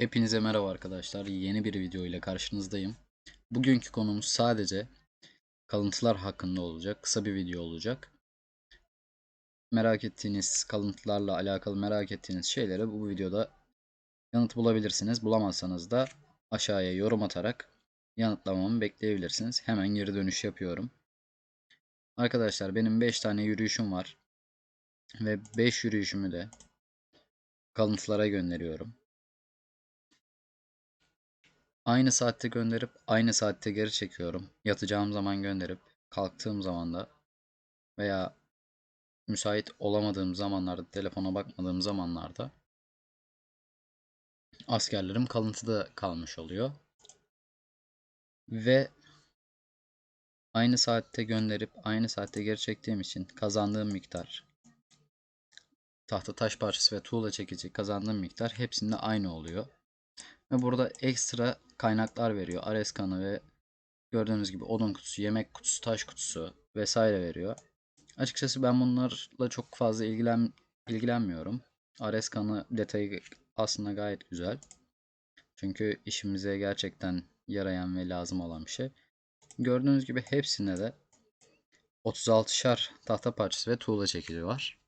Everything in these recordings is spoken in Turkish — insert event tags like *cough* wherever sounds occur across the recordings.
Hepinize merhaba arkadaşlar. Yeni bir video ile karşınızdayım. Bugünkü konumuz sadece kalıntılar hakkında olacak. Kısa bir video olacak. Merak ettiğiniz kalıntılarla alakalı merak ettiğiniz şeylere bu videoda yanıt bulabilirsiniz. Bulamazsanız da aşağıya yorum atarak yanıtlamamı bekleyebilirsiniz. Hemen geri dönüş yapıyorum. Arkadaşlar benim 5 tane yürüyüşüm var. Ve 5 yürüyüşümü de kalıntılara gönderiyorum. Aynı saatte gönderip aynı saatte geri çekiyorum. Yatacağım zaman gönderip kalktığım zaman da veya müsait olamadığım zamanlarda telefona bakmadığım zamanlarda askerlerim kalıntıda kalmış oluyor. Ve aynı saatte gönderip aynı saatte geri çektiğim için kazandığım miktar tahta taş parçası ve tuğla çekici kazandığım miktar hepsinde aynı oluyor. Ve burada ekstra kaynaklar veriyor. Ares kanı ve gördüğünüz gibi odun kutusu, yemek kutusu, taş kutusu vesaire veriyor. Açıkçası ben bunlarla çok fazla ilgilen ilgilenmiyorum. Ares kanı detayı aslında gayet güzel. Çünkü işimize gerçekten yarayan ve lazım olan bir şey. Gördüğünüz gibi hepsinde de 36'şar tahta parçası ve tuğla çekici var.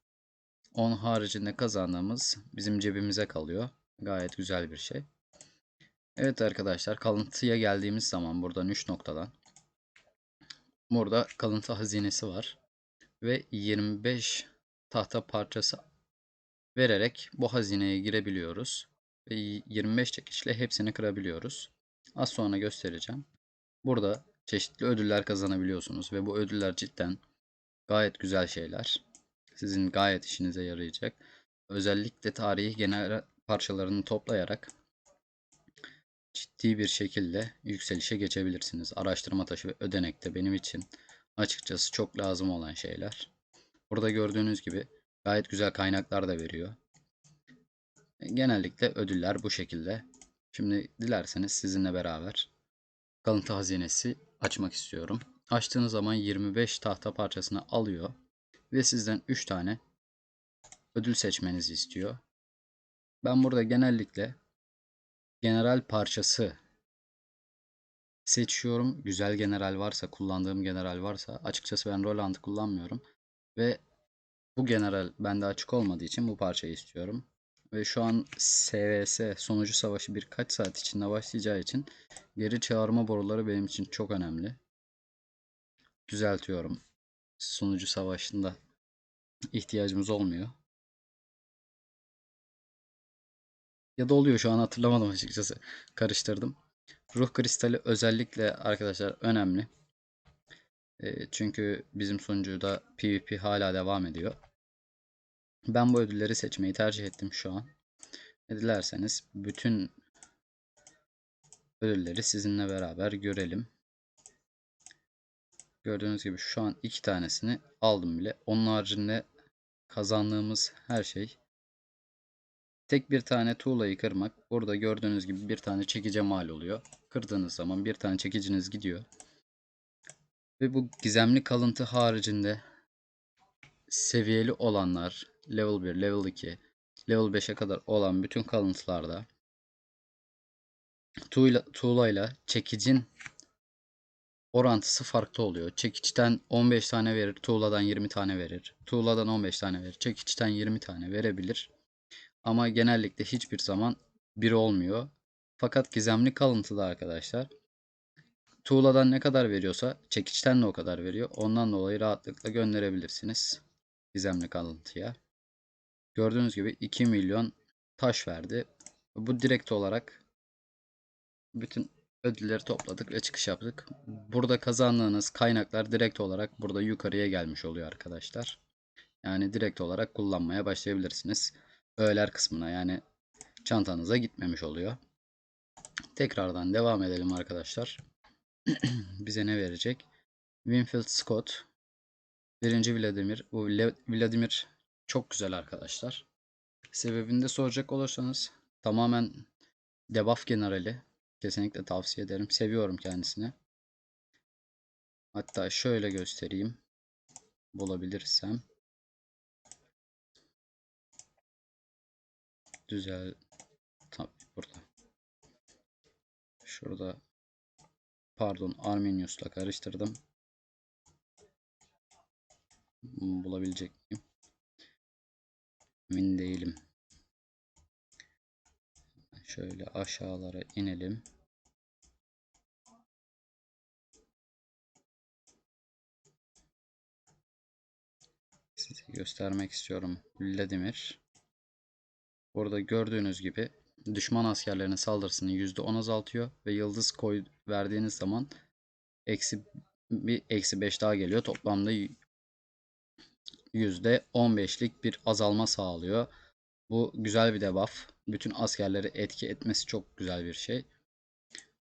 Onun haricinde kazandığımız bizim cebimize kalıyor. Gayet güzel bir şey. Evet arkadaşlar kalıntıya geldiğimiz zaman buradan 3 noktadan burada kalıntı hazinesi var ve 25 tahta parçası vererek bu hazineye girebiliyoruz ve 25 çekişle hepsini kırabiliyoruz. Az sonra göstereceğim. Burada çeşitli ödüller kazanabiliyorsunuz ve bu ödüller cidden gayet güzel şeyler. Sizin gayet işinize yarayacak. Özellikle tarihi genel parçalarını toplayarak ciddi bir şekilde yükselişe geçebilirsiniz. Araştırma taşı ve ödenek de benim için açıkçası çok lazım olan şeyler. Burada gördüğünüz gibi gayet güzel kaynaklar da veriyor. Genellikle ödüller bu şekilde. Şimdi dilerseniz sizinle beraber kalıntı hazinesi açmak istiyorum. Açtığınız zaman 25 tahta parçasını alıyor ve sizden 3 tane ödül seçmenizi istiyor. Ben burada genellikle general parçası seçiyorum. Güzel general varsa, kullandığım general varsa açıkçası ben Roland'ı kullanmıyorum ve bu general bende açık olmadığı için bu parçayı istiyorum. Ve şu an SVS sonucu savaşı birkaç saat içinde başlayacağı için geri çağırma boruları benim için çok önemli. Düzeltiyorum. Sonucu savaşında ihtiyacımız olmuyor. Ya da oluyor şu an hatırlamadım açıkçası. Karıştırdım. Ruh kristali özellikle arkadaşlar önemli. E, çünkü bizim sunucuda PvP hala devam ediyor. Ben bu ödülleri seçmeyi tercih ettim şu an. E, dilerseniz bütün ödülleri sizinle beraber görelim. Gördüğünüz gibi şu an iki tanesini aldım bile. Onun haricinde kazandığımız her şey Tek bir tane tuğlayı kırmak. Burada gördüğünüz gibi bir tane çekice mal oluyor. Kırdığınız zaman bir tane çekiciniz gidiyor. Ve bu gizemli kalıntı haricinde seviyeli olanlar level 1, level 2, level 5'e kadar olan bütün kalıntılarda tuğla, tuğlayla çekicin orantısı farklı oluyor. Çekiçten 15 tane verir, tuğladan 20 tane verir. Tuğladan 15 tane verir, çekiçten 20 tane verebilir. Ama genellikle hiçbir zaman bir olmuyor. Fakat gizemli kalıntıda arkadaşlar tuğladan ne kadar veriyorsa çekiçten de o kadar veriyor. Ondan dolayı rahatlıkla gönderebilirsiniz gizemli kalıntıya. Gördüğünüz gibi 2 milyon taş verdi. Bu direkt olarak bütün ödülleri topladık ve çıkış yaptık. Burada kazandığınız kaynaklar direkt olarak burada yukarıya gelmiş oluyor arkadaşlar. Yani direkt olarak kullanmaya başlayabilirsiniz öğeler kısmına yani çantanıza gitmemiş oluyor. Tekrardan devam edelim arkadaşlar. *clears throat* Bize ne verecek? Winfield Scott. Birinci Vladimir. Bu Vladimir çok güzel arkadaşlar. Sebebini de soracak olursanız tamamen debuff generali. Kesinlikle tavsiye ederim. Seviyorum kendisini. Hatta şöyle göstereyim. Bulabilirsem. Güzel. Tabii burada. Şurada pardon Arminius'la karıştırdım. Bulabilecek miyim? Emin değilim. Şöyle aşağılara inelim. Size göstermek istiyorum. Vladimir. Burada gördüğünüz gibi düşman askerlerinin saldırısını %10 azaltıyor ve yıldız koy verdiğiniz zaman eksi bir eksi 5 daha geliyor. Toplamda %15'lik bir azalma sağlıyor. Bu güzel bir debuff. Bütün askerleri etki etmesi çok güzel bir şey.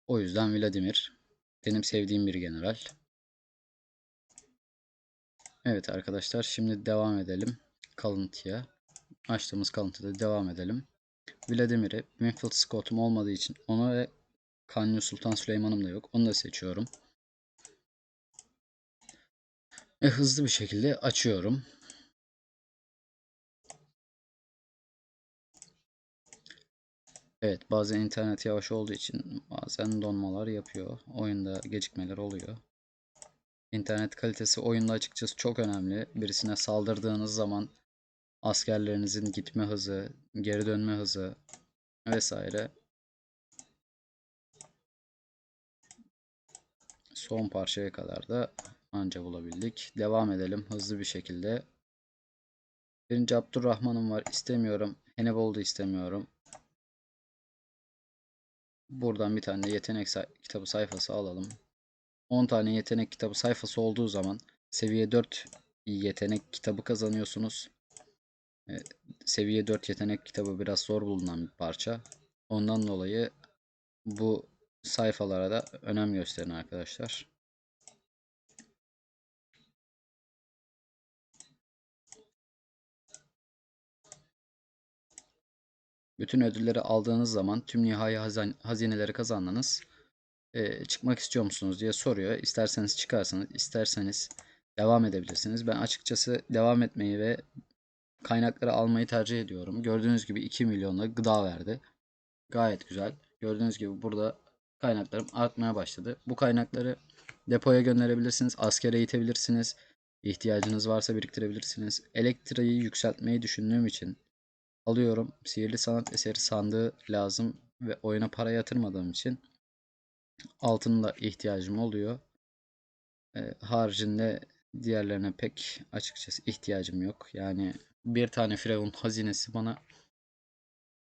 O yüzden Vladimir benim sevdiğim bir general. Evet arkadaşlar şimdi devam edelim kalıntıya. Açtığımız kalıntıda devam edelim. Vladimir'i Winfield Scott'um olmadığı için onu ve Kanuni Sultan Süleyman'ım da yok. Onu da seçiyorum. Ve hızlı bir şekilde açıyorum. Evet bazen internet yavaş olduğu için bazen donmalar yapıyor. Oyunda gecikmeler oluyor. İnternet kalitesi oyunda açıkçası çok önemli. Birisine saldırdığınız zaman askerlerinizin gitme hızı, geri dönme hızı vesaire son parçaya kadar da anca bulabildik. Devam edelim hızlı bir şekilde. Birinci Abdurrahman'ım var. istemiyorum. Hannibal'ı istemiyorum. Buradan bir tane yetenek say kitabı sayfası alalım. 10 tane yetenek kitabı sayfası olduğu zaman seviye 4 yetenek kitabı kazanıyorsunuz. Ee, seviye 4 yetenek kitabı biraz zor bulunan bir parça. Ondan dolayı bu sayfalara da önem gösterin arkadaşlar. Bütün ödülleri aldığınız zaman tüm nihai hazineleri kazandınız. Ee, çıkmak istiyor musunuz diye soruyor. İsterseniz çıkarsanız, isterseniz devam edebilirsiniz. Ben açıkçası devam etmeyi ve kaynakları almayı tercih ediyorum. Gördüğünüz gibi 2 milyonla gıda verdi. Gayet güzel. Gördüğünüz gibi burada kaynaklarım artmaya başladı. Bu kaynakları depoya gönderebilirsiniz. Askere eğitebilirsiniz. İhtiyacınız varsa biriktirebilirsiniz. Elektriği yükseltmeyi düşündüğüm için alıyorum. Sihirli sanat eseri sandığı lazım ve oyuna para yatırmadığım için altının da ihtiyacım oluyor. E, haricinde diğerlerine pek açıkçası ihtiyacım yok. Yani bir tane Firavun hazinesi bana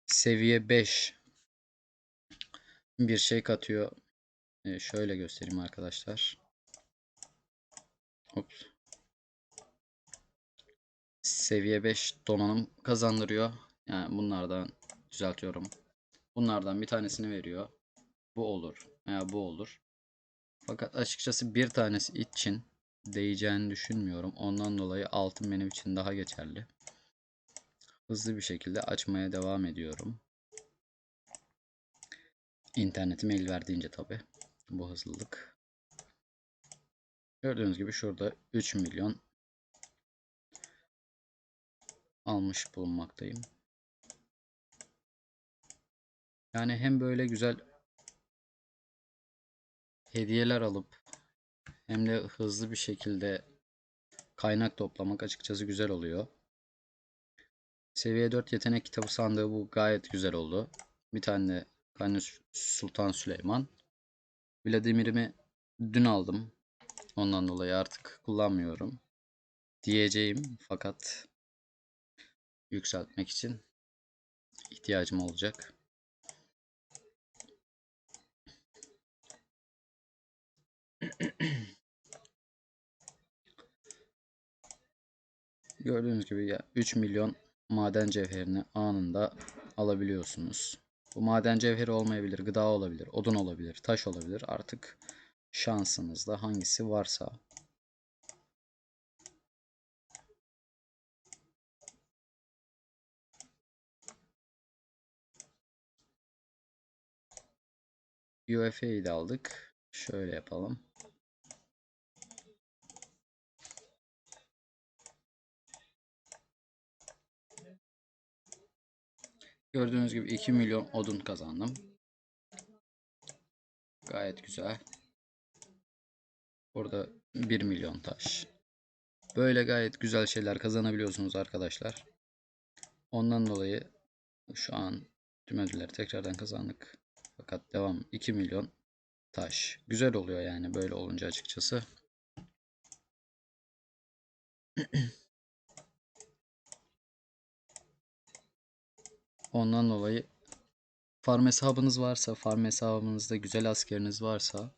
seviye 5 bir şey katıyor. E, şöyle göstereyim arkadaşlar. Ups. Seviye 5 donanım kazandırıyor. Yani bunlardan düzeltiyorum. Bunlardan bir tanesini veriyor. Bu olur veya bu olur. Fakat açıkçası bir tanesi için değeceğini düşünmüyorum. Ondan dolayı altın benim için daha geçerli. Hızlı bir şekilde açmaya devam ediyorum. İnternetim el verdiğince tabi. Bu hızlılık. Gördüğünüz gibi şurada 3 milyon almış bulunmaktayım. Yani hem böyle güzel hediyeler alıp hem de hızlı bir şekilde kaynak toplamak açıkçası güzel oluyor. Seviye 4 yetenek kitabı sandığı bu gayet güzel oldu. Bir tane de Sultan Süleyman. Vladimir'imi dün aldım. Ondan dolayı artık kullanmıyorum. Diyeceğim fakat yükseltmek için ihtiyacım olacak. *clears throat* Gördüğünüz gibi ya 3 milyon maden cevherini anında alabiliyorsunuz. Bu maden cevheri olmayabilir, gıda olabilir, odun olabilir, taş olabilir. Artık şansınızda hangisi varsa. UFA'yı da aldık. Şöyle yapalım. Gördüğünüz gibi 2 milyon odun kazandım. Gayet güzel. Burada 1 milyon taş. Böyle gayet güzel şeyler kazanabiliyorsunuz arkadaşlar. Ondan dolayı şu an tüm ödülleri tekrardan kazandık. Fakat devam 2 milyon taş. Güzel oluyor yani böyle olunca açıkçası. *clears throat* Ondan dolayı farm hesabınız varsa, farm hesabınızda güzel askeriniz varsa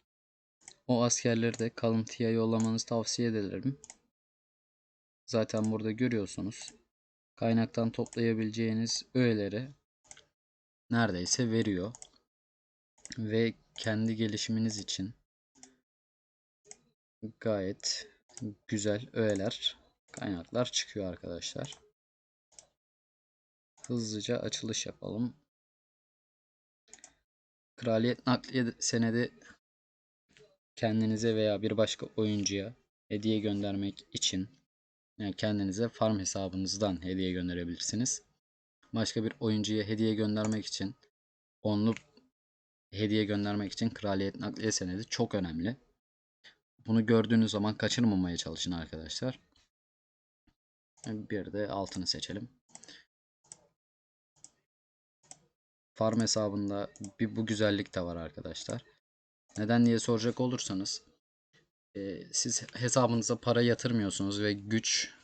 o askerleri de kalıntıya yollamanızı tavsiye ederim. Zaten burada görüyorsunuz. Kaynaktan toplayabileceğiniz öğeleri neredeyse veriyor. Ve kendi gelişiminiz için gayet güzel öğeler, kaynaklar çıkıyor arkadaşlar. Hızlıca açılış yapalım. Kraliyet nakliye senedi kendinize veya bir başka oyuncuya hediye göndermek için yani kendinize farm hesabınızdan hediye gönderebilirsiniz. Başka bir oyuncuya hediye göndermek için onlu hediye göndermek için kraliyet nakliye senedi çok önemli. Bunu gördüğünüz zaman kaçırmamaya çalışın arkadaşlar. Bir de altını seçelim. Farm hesabında bir bu güzellik de var arkadaşlar. Neden diye soracak olursanız e, siz hesabınıza para yatırmıyorsunuz ve güç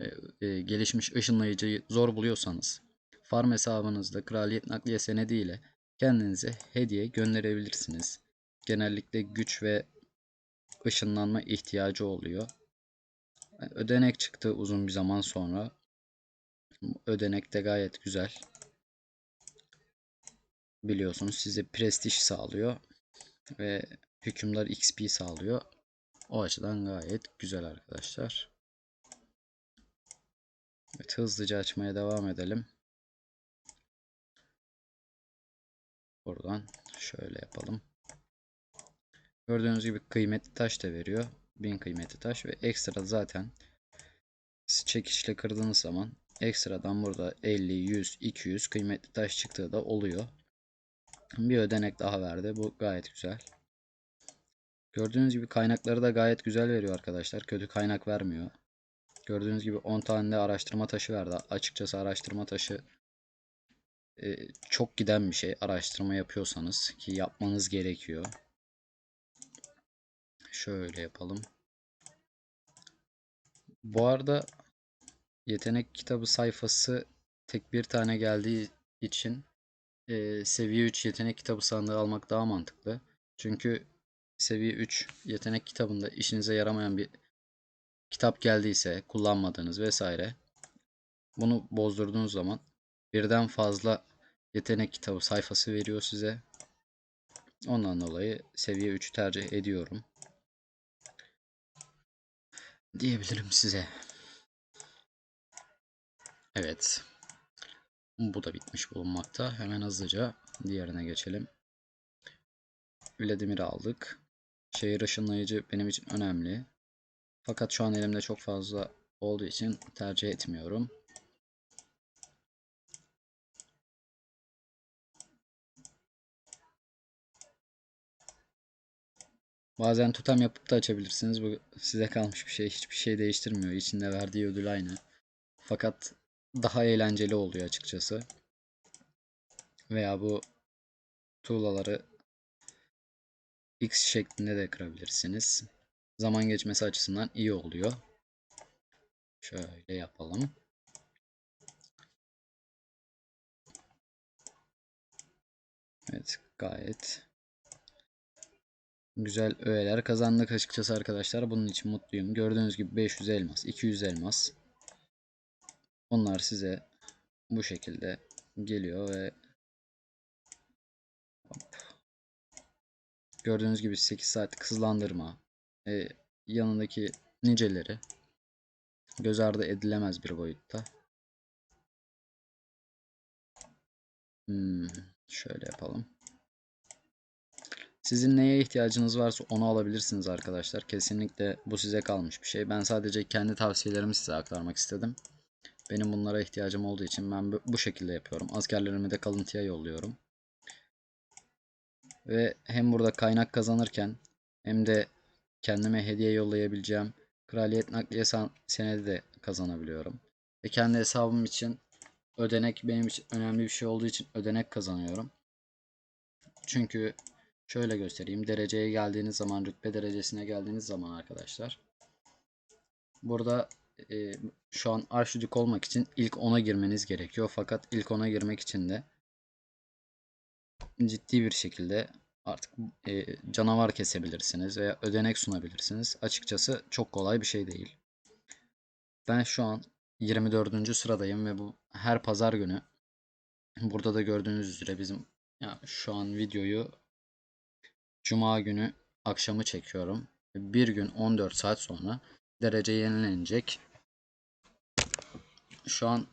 e, e, gelişmiş ışınlayıcıyı zor buluyorsanız farm hesabınızda kraliyet nakliye senedi ile kendinize hediye gönderebilirsiniz. Genellikle güç ve ışınlanma ihtiyacı oluyor. Ödenek çıktı uzun bir zaman sonra. Ödenek de gayet güzel. Biliyorsunuz size prestij sağlıyor ve hükümdar XP sağlıyor. O açıdan gayet güzel arkadaşlar. Evet, hızlıca açmaya devam edelim. Buradan şöyle yapalım. Gördüğünüz gibi kıymetli taş da veriyor. 1000 kıymetli taş ve ekstra zaten çekişle kırdığınız zaman ekstradan burada 50, 100, 200 kıymetli taş çıktığı da oluyor. Bir ödenek daha verdi. Bu gayet güzel. Gördüğünüz gibi kaynakları da gayet güzel veriyor arkadaşlar. Kötü kaynak vermiyor. Gördüğünüz gibi 10 tane de araştırma taşı verdi. Açıkçası araştırma taşı e, çok giden bir şey. Araştırma yapıyorsanız ki yapmanız gerekiyor. Şöyle yapalım. Bu arada yetenek kitabı sayfası tek bir tane geldiği için e, seviye 3 yetenek kitabı sandığı almak daha mantıklı. Çünkü seviye 3 yetenek kitabında işinize yaramayan bir kitap geldiyse kullanmadığınız vesaire bunu bozdurduğunuz zaman birden fazla yetenek kitabı sayfası veriyor size. Ondan dolayı seviye 3'ü tercih ediyorum. Diyebilirim size. Evet. Bu da bitmiş bulunmakta. Hemen hızlıca diğerine geçelim. Vladimir'i aldık. Şehir ışınlayıcı benim için önemli. Fakat şu an elimde çok fazla olduğu için tercih etmiyorum. Bazen tutam yapıp da açabilirsiniz. Bu size kalmış bir şey. Hiçbir şey değiştirmiyor. İçinde verdiği ödül aynı. Fakat daha eğlenceli oluyor açıkçası. Veya bu tuğlaları X şeklinde de kırabilirsiniz. Zaman geçmesi açısından iyi oluyor. Şöyle yapalım. Evet gayet güzel öğeler kazandık açıkçası arkadaşlar. Bunun için mutluyum. Gördüğünüz gibi 500 elmas, 200 elmas. Onlar size bu şekilde geliyor ve Gördüğünüz gibi 8 saat hızlandırma. E, yanındaki niceleri göz ardı edilemez bir boyutta. Hmm, şöyle yapalım. Sizin neye ihtiyacınız varsa onu alabilirsiniz arkadaşlar. Kesinlikle bu size kalmış bir şey. Ben sadece kendi tavsiyelerimi size aktarmak istedim. Benim bunlara ihtiyacım olduğu için ben bu şekilde yapıyorum. Askerlerimi de kalıntıya yolluyorum. Ve hem burada kaynak kazanırken hem de kendime hediye yollayabileceğim kraliyet nakliye senedi de kazanabiliyorum. Ve kendi hesabım için ödenek benim için önemli bir şey olduğu için ödenek kazanıyorum. Çünkü şöyle göstereyim. Dereceye geldiğiniz zaman, rütbe derecesine geldiğiniz zaman arkadaşlar. Burada e, şu an arşidik olmak için ilk 10'a girmeniz gerekiyor. Fakat ilk 10'a girmek için de ciddi bir şekilde artık e, canavar kesebilirsiniz veya ödenek sunabilirsiniz. Açıkçası çok kolay bir şey değil. Ben şu an 24. sıradayım ve bu her pazar günü burada da gördüğünüz üzere bizim ya şu an videoyu cuma günü akşamı çekiyorum. Bir gün 14 saat sonra derece yenilenecek. Şu an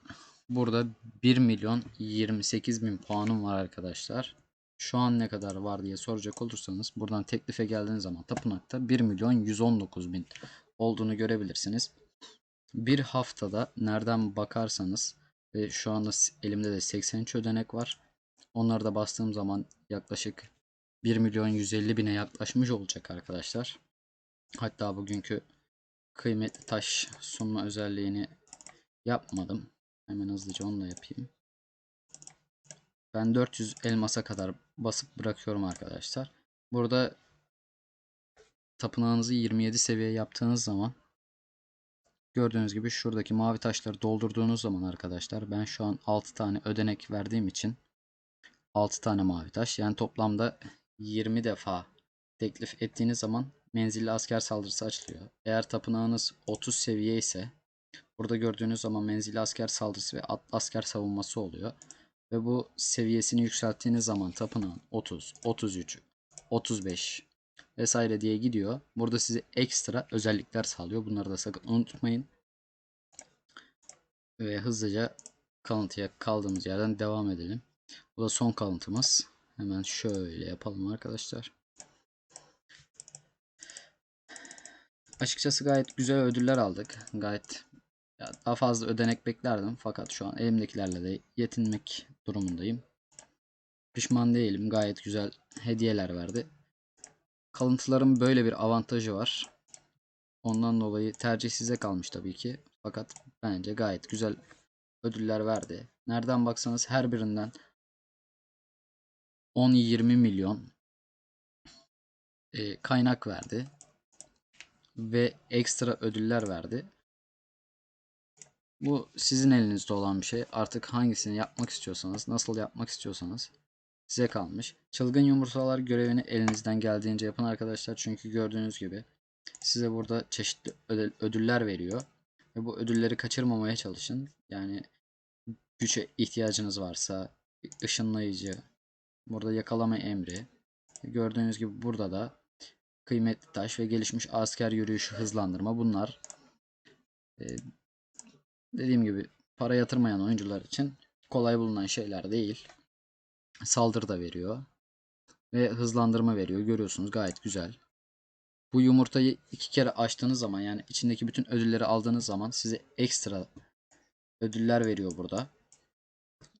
burada 1 milyon 28 bin puanım var arkadaşlar. Şu an ne kadar var diye soracak olursanız buradan teklife geldiğiniz zaman tapınakta 1 milyon 119 bin olduğunu görebilirsiniz. Bir haftada nereden bakarsanız ve şu anda elimde de 83 ödenek var. Onları da bastığım zaman yaklaşık 1 milyon 150 bine yaklaşmış olacak arkadaşlar. Hatta bugünkü kıymetli taş sunma özelliğini yapmadım. Hemen hızlıca onu da yapayım. Ben 400 elmasa kadar basıp bırakıyorum arkadaşlar. Burada tapınağınızı 27 seviye yaptığınız zaman gördüğünüz gibi şuradaki mavi taşları doldurduğunuz zaman arkadaşlar ben şu an 6 tane ödenek verdiğim için 6 tane mavi taş yani toplamda 20 defa teklif ettiğiniz zaman menzilli asker saldırısı açılıyor. Eğer tapınağınız 30 seviye ise burada gördüğünüz zaman menzilli asker saldırısı ve atlı asker savunması oluyor. Ve bu seviyesini yükselttiğiniz zaman tapınağın 30, 33, 35 vesaire diye gidiyor. Burada size ekstra özellikler sağlıyor. Bunları da sakın unutmayın. Ve hızlıca kalıntıya kaldığımız yerden devam edelim. Bu da son kalıntımız. Hemen şöyle yapalım arkadaşlar. Açıkçası gayet güzel ödüller aldık. Gayet ya daha fazla ödenek beklerdim fakat şu an elimdekilerle de yetinmek durumundayım. Pişman değilim. Gayet güzel hediyeler verdi. Kalıntıların böyle bir avantajı var. Ondan dolayı tercih size kalmış tabii ki. Fakat bence gayet güzel ödüller verdi. Nereden baksanız her birinden 10-20 milyon e, kaynak verdi. Ve ekstra ödüller verdi. Bu sizin elinizde olan bir şey. Artık hangisini yapmak istiyorsanız, nasıl yapmak istiyorsanız size kalmış. Çılgın yumurtalar görevini elinizden geldiğince yapın arkadaşlar. Çünkü gördüğünüz gibi size burada çeşitli ödüller veriyor. Ve bu ödülleri kaçırmamaya çalışın. Yani güce ihtiyacınız varsa ışınlayıcı, burada yakalama emri. Gördüğünüz gibi burada da kıymetli taş ve gelişmiş asker yürüyüşü hızlandırma bunlar e, dediğim gibi para yatırmayan oyuncular için kolay bulunan şeyler değil. Saldırı da veriyor. Ve hızlandırma veriyor. Görüyorsunuz gayet güzel. Bu yumurtayı iki kere açtığınız zaman yani içindeki bütün ödülleri aldığınız zaman size ekstra ödüller veriyor burada.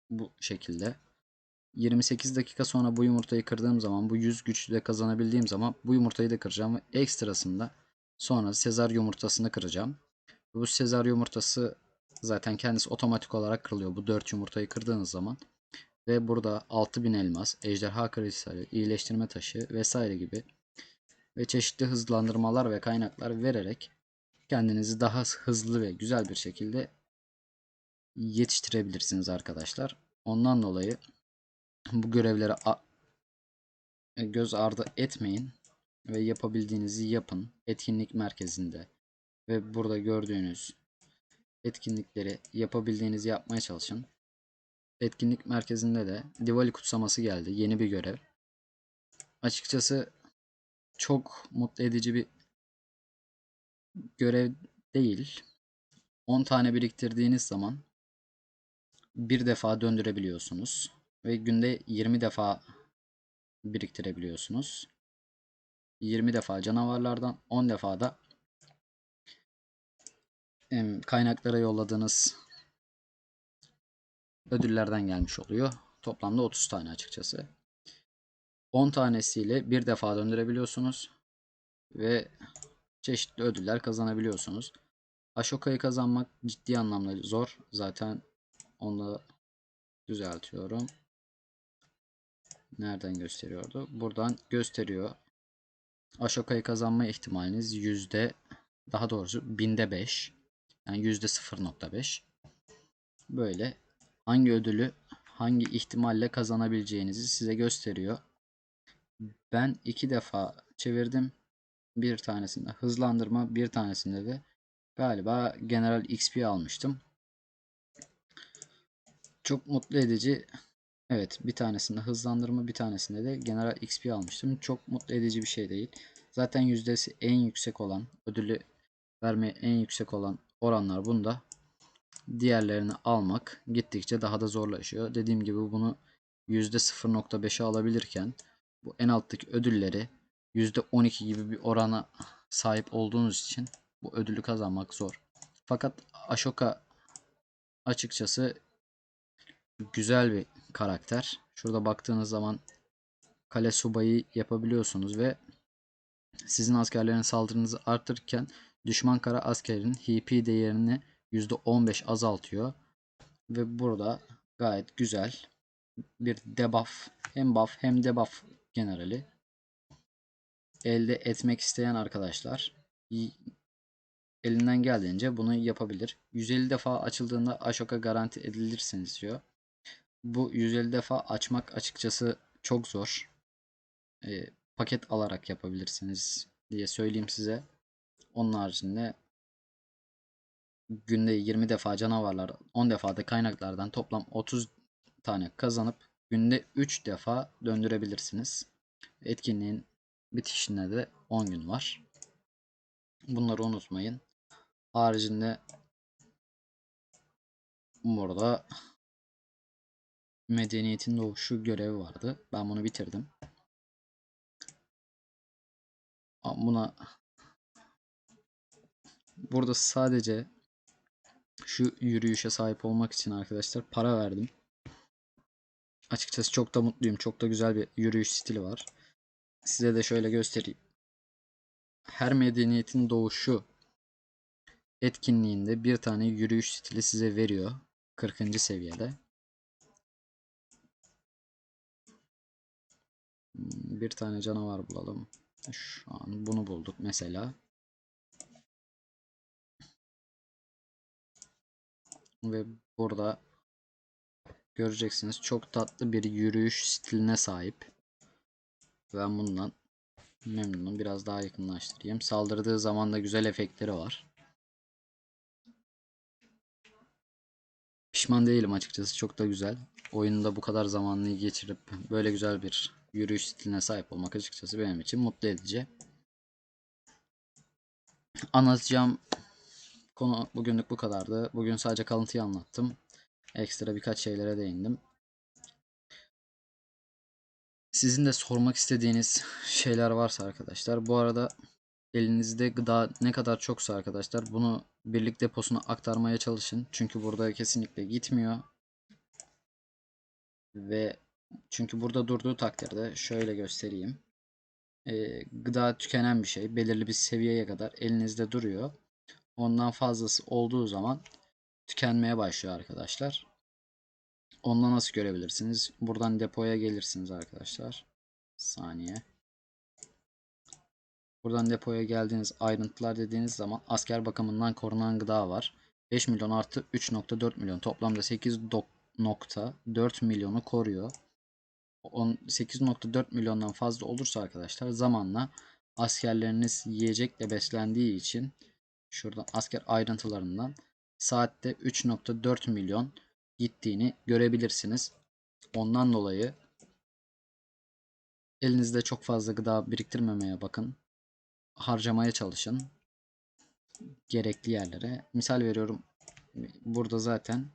Bu şekilde. 28 dakika sonra bu yumurtayı kırdığım zaman bu 100 güçle kazanabildiğim zaman bu yumurtayı da kıracağım ve ekstrasında sonra Sezar yumurtasını kıracağım. Bu Sezar yumurtası zaten kendisi otomatik olarak kırılıyor bu 4 yumurtayı kırdığınız zaman. Ve burada 6000 elmas, ejderha kristali, iyileştirme taşı vesaire gibi ve çeşitli hızlandırmalar ve kaynaklar vererek kendinizi daha hızlı ve güzel bir şekilde yetiştirebilirsiniz arkadaşlar. Ondan dolayı bu görevlere göz ardı etmeyin ve yapabildiğinizi yapın. Etkinlik merkezinde ve burada gördüğünüz etkinlikleri yapabildiğinizi yapmaya çalışın. Etkinlik merkezinde de Diwali kutsaması geldi. Yeni bir görev. Açıkçası çok mutlu edici bir görev değil. 10 tane biriktirdiğiniz zaman bir defa döndürebiliyorsunuz ve günde 20 defa biriktirebiliyorsunuz. 20 defa canavarlardan 10 defa da kaynaklara yolladığınız ödüllerden gelmiş oluyor. Toplamda 30 tane açıkçası. 10 tanesiyle bir defa döndürebiliyorsunuz. Ve çeşitli ödüller kazanabiliyorsunuz. Ashoka'yı kazanmak ciddi anlamda zor. Zaten onu düzeltiyorum. Nereden gösteriyordu? Buradan gösteriyor. Ashoka'yı kazanma ihtimaliniz yüzde daha doğrusu binde 5. Yani yüzde 0.5. Böyle hangi ödülü hangi ihtimalle kazanabileceğinizi size gösteriyor. Ben iki defa çevirdim. Bir tanesinde hızlandırma, bir tanesinde de galiba General XP almıştım. Çok mutlu edici. Evet, bir tanesinde hızlandırma, bir tanesinde de General XP almıştım. Çok mutlu edici bir şey değil. Zaten yüzdesi en yüksek olan, ödülü vermeye en yüksek olan oranlar bunda. Diğerlerini almak gittikçe daha da zorlaşıyor. Dediğim gibi bunu %0.5'e alabilirken bu en alttaki ödülleri %12 gibi bir orana sahip olduğunuz için bu ödülü kazanmak zor. Fakat Ashoka açıkçası güzel bir karakter. Şurada baktığınız zaman kale subayı yapabiliyorsunuz ve sizin askerlerin saldırınızı arttırırken düşman kara askerin HP değerini %15 azaltıyor. Ve burada gayet güzel bir debuff hem buff hem debuff generali elde etmek isteyen arkadaşlar elinden geldiğince bunu yapabilir. 150 defa açıldığında Ashoka garanti edilirsiniz diyor. Bu 150 defa açmak açıkçası çok zor. E, paket alarak yapabilirsiniz diye söyleyeyim size. Onun haricinde günde 20 defa canavarlar 10 defa da kaynaklardan toplam 30 tane kazanıp günde 3 defa döndürebilirsiniz. Etkinliğin bitişine de 10 gün var. Bunları unutmayın. Haricinde burada medeniyetin doğuşu görevi vardı. Ben bunu bitirdim. Buna burada sadece şu yürüyüşe sahip olmak için arkadaşlar para verdim. Açıkçası çok da mutluyum. Çok da güzel bir yürüyüş stili var. Size de şöyle göstereyim. Her medeniyetin doğuşu etkinliğinde bir tane yürüyüş stili size veriyor. 40. seviyede. Bir tane canavar bulalım. Şu an bunu bulduk mesela. Ve burada göreceksiniz çok tatlı bir yürüyüş stiline sahip. Ben bundan memnunum. Biraz daha yakınlaştırayım. Saldırdığı zaman da güzel efektleri var. Pişman değilim açıkçası. Çok da güzel. Oyunda bu kadar zamanını geçirip böyle güzel bir yürüyüş stiline sahip olmak açıkçası benim için mutlu edici. Anlatacağım konu bugünlük bu kadardı. Bugün sadece kalıntıyı anlattım. Ekstra birkaç şeylere değindim. Sizin de sormak istediğiniz şeyler varsa arkadaşlar. Bu arada elinizde gıda ne kadar çoksa arkadaşlar bunu birlik deposuna aktarmaya çalışın. Çünkü burada kesinlikle gitmiyor. Ve çünkü burada durduğu takdirde şöyle göstereyim. Ee, gıda tükenen bir şey. Belirli bir seviyeye kadar elinizde duruyor. Ondan fazlası olduğu zaman tükenmeye başlıyor arkadaşlar. Ondan nasıl görebilirsiniz? Buradan depoya gelirsiniz arkadaşlar. Saniye. Buradan depoya geldiğiniz ayrıntılar dediğiniz zaman asker bakımından korunan gıda var. 5 milyon artı 3.4 milyon toplamda 8.4 milyonu koruyor. 8.4 milyondan fazla olursa arkadaşlar zamanla askerleriniz yiyecekle beslendiği için şuradan asker ayrıntılarından saatte 3.4 milyon gittiğini görebilirsiniz. Ondan dolayı elinizde çok fazla gıda biriktirmemeye bakın. Harcamaya çalışın. Gerekli yerlere. Misal veriyorum. Burada zaten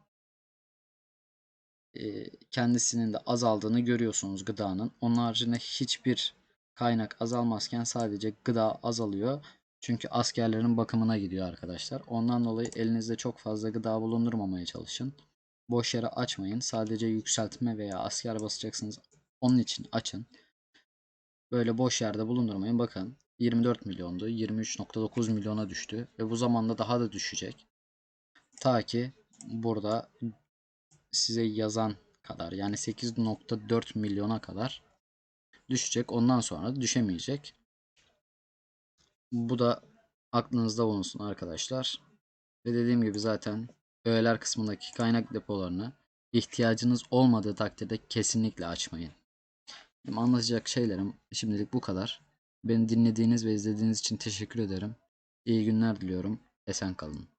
kendisinin de azaldığını görüyorsunuz gıdanın. Onun haricinde hiçbir kaynak azalmazken sadece gıda azalıyor. Çünkü askerlerin bakımına gidiyor arkadaşlar. Ondan dolayı elinizde çok fazla gıda bulundurmamaya çalışın. Boş yere açmayın. Sadece yükseltme veya asker basacaksınız. Onun için açın. Böyle boş yerde bulundurmayın. Bakın 24 milyondu. 23.9 milyona düştü. Ve bu zamanda daha da düşecek. Ta ki burada size yazan kadar yani 8.4 milyona kadar düşecek. Ondan sonra düşemeyecek. Bu da aklınızda bulunsun arkadaşlar. Ve dediğim gibi zaten öğeler kısmındaki kaynak depolarını ihtiyacınız olmadığı takdirde kesinlikle açmayın. Benim anlatacak şeylerim şimdilik bu kadar. Beni dinlediğiniz ve izlediğiniz için teşekkür ederim. İyi günler diliyorum. Esen kalın.